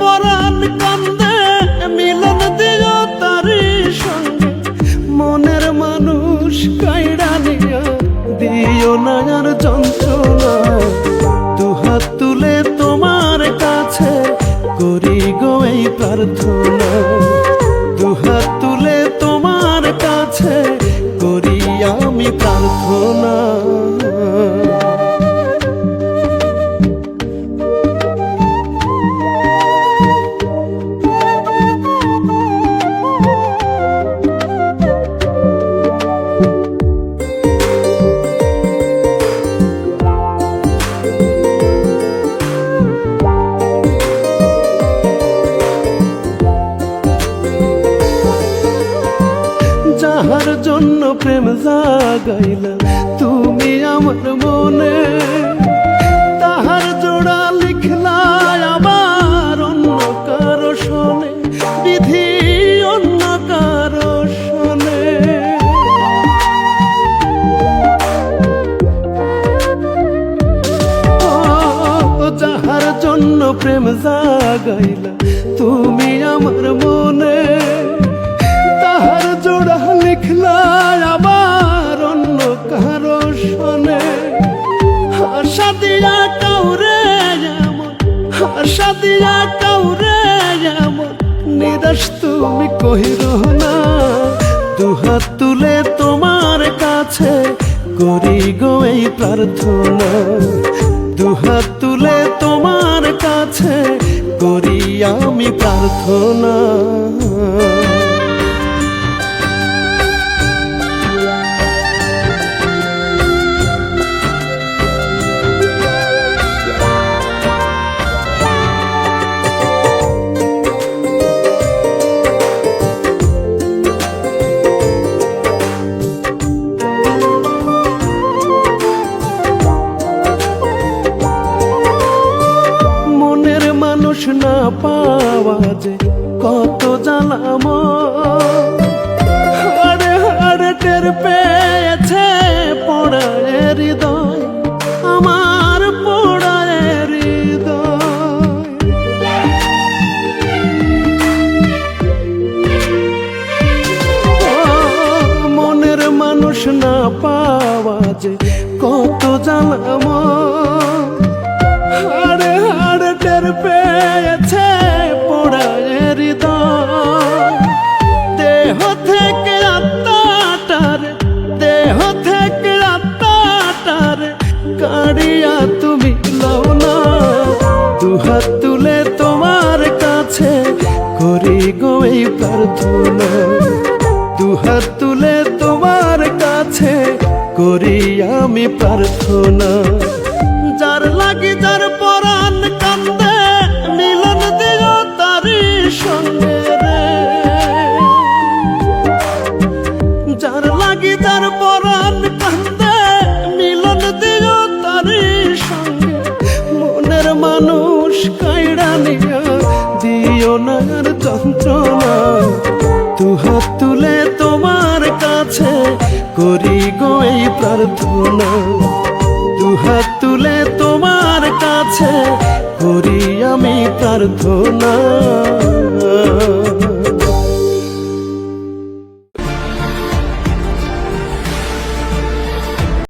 পরাণ কান্দে, মিলন দিও সঙ্গে। মনের মানুষ কাইডা নিয়া দিও না আর তোমার কাছে করি গো এই প্রার্থনা। দুহাত তোমার কাছে করি আমি প্রার্থনা। যাহার জন্য প্রেম জাগাইলা তুমি আমার মনে তাহার জোড়া লিখলা আবার অন্য কারও শোনে, বিধি অন্য কারও শোনে। যাহার জন্য প্রেম জাগাইলা তুমি আমার মনে দিয়া কাউরে আমার নিরাশ তুমি কহির না। দুহাত তুলে তোমার কাছে করি গো এই প্রার্থনা। দুহাত তুলে তোমার কাছে করি আমি প্রার্থনা। না পাওয়া যে কত জ্বালাম। হাড়ে হাড়ে টের পেয়েছে পড়ায় আমার মনের মানুষ না পাওয়া যে কত জ্বালাম। হাড়ে হাড়ে টের পেয়েছে পোড়ায় হৃদয়। দেহ থেকে আত্মাটার, দেহ থেকে আত্মাটার কাড়িয়া তুমি লও না। দুহাত তুলে তোমার কাছে করি গো এই প্রার্থনা। দুহাত তুলে তোমার কাছে করি আমি প্রার্থনা। যার লাগি যার করি গো এই প্রার্থনা। দুহাত তুলে তোমার কাছে করি আমি প্রার্থনা।